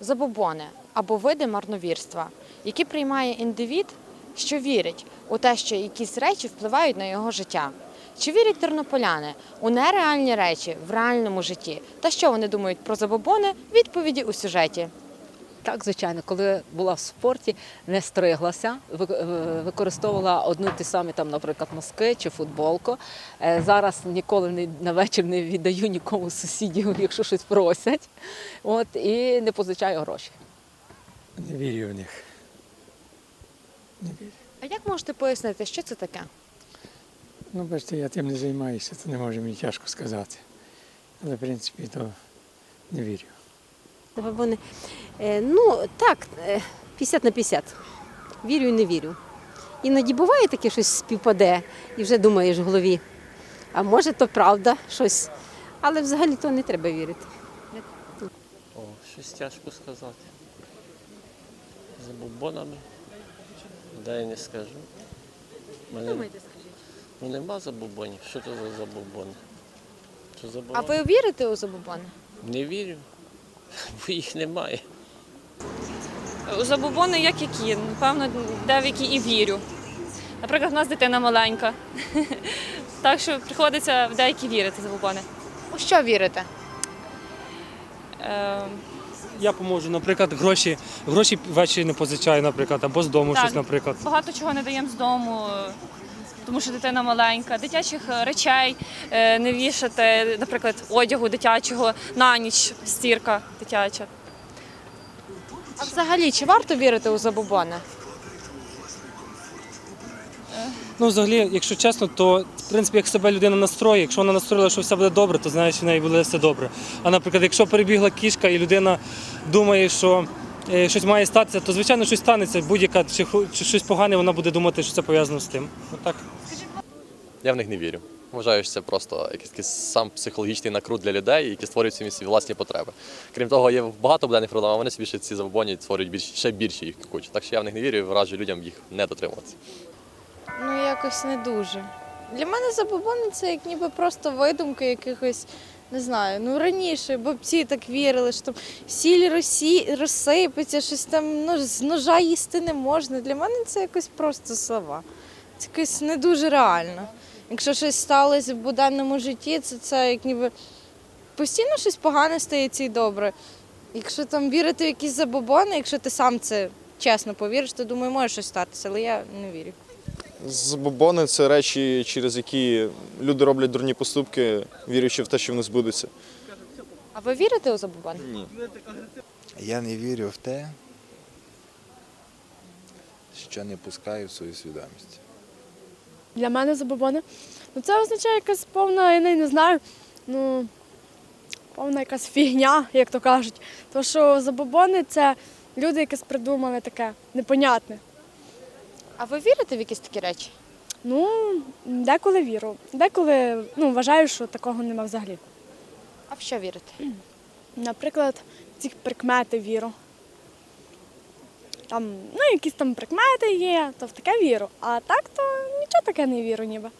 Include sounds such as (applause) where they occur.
забобони або види марновірства, які приймає індивід, що вірить у те, що якісь речі впливають на його життя. Чи вірять тернополяни у нереальні речі в реальному житті? Та що вони думають про забобони? Відповіді у сюжеті. Так, звичайно, коли була в спорті, не стриглася, е, використовувала одну ті самі, там, наприклад, носки чи футболку. Е, Зараз ніколи не, на вечір не віддаю нікому з сусідів, якщо щось просять. От, і не позичаю гроші. Не вірю в них. Не вірю. А як можете пояснити, що це таке? Ну, бачите, я тим не займаюся, то не може мені тяжко сказати. Але, в принципі, то не вірю. Забобони. Е, ну, так, е, 50 на 50. Вірю і не вірю. Іноді буває таке щось співпаде і вже думаєш в голові. А може, то правда щось. Але взагалі то не треба вірити. О, щось тяжко сказати. За бубонами. Дай не скажу. Мене... Ну нема забубонів. Що це за забубони? Що А ви вірите у забобони? Не вірю, бо їх немає. Забобони як які, напевно, деякі і вірю. Наприклад, в нас дитина маленька. (laughs) Так що приходиться в деякі вірити забобони. У що вірите? Е, Я поможу, наприклад, гроші, гроші ввечері не позичаю, наприклад, або з дому Так. щось, наприклад. Багато чого не даємо з дому, тому що дитина маленька. Дитячих е, речей е, не вішати, наприклад, одягу дитячого на ніч, стірка дитяча. А взагалі, чи варто вірити у забобони? Ну, взагалі, якщо чесно, то в принципі, як себе людина настроїть, якщо вона настроїла, що все буде добре, то знаєш, в неї буде все добре. А наприклад, якщо перебігла кішка і людина думає, що щось має статися, то звичайно щось станеться. Будь-яка чи, чи щось погане, вона буде думати, що це пов'язано з тим. Отак. Я в них не вірю. Вважаю, що це просто якийсь сам психологічний накрут для людей, які створюють собі свої власні потреби. Крім того, є багато буденних проблем, а вони собі ще ці забобоні створюють більш, ще більше їх кучу. Так що я в них не вірю і раджу людям їх не дотримуватися. Ну, якось не дуже. Для мене забобони це як ніби просто видумки якихось, не знаю, ну раніше бабці так вірили, що там сіль росі, розсипеться, щось там ну, з ножа їсти не можна. Для мене це якось просто слова. Це якось не дуже реально. Якщо щось сталося в буденному житті, це, це як ніби постійно щось погане стається і добре. Якщо там вірити в якісь забобони, якщо ти сам це чесно повіриш, то думаю, може щось статися, але я не вірю. Забобони це речі, через які люди роблять дурні поступки, вірячи в те, що вони збудуться. А ви вірите у забобони? Ні. Я не вірю в те, що не пускаю в свою свідомість. Для мене забобони. Ну це означає якась повна, я не, не знаю, ну повна якась фігня, як то кажуть. Тому що забобони це люди, які придумали таке непонятне. А ви вірите в якісь такі речі? Ну, деколи віру. Деколи ну, вважаю, що такого нема взагалі. А в що вірите? (clears throat) Наприклад, ці прикмети віру. Там, ну, якісь там прикмети є, то в таке віру. А так то нічого таке не віру ніби.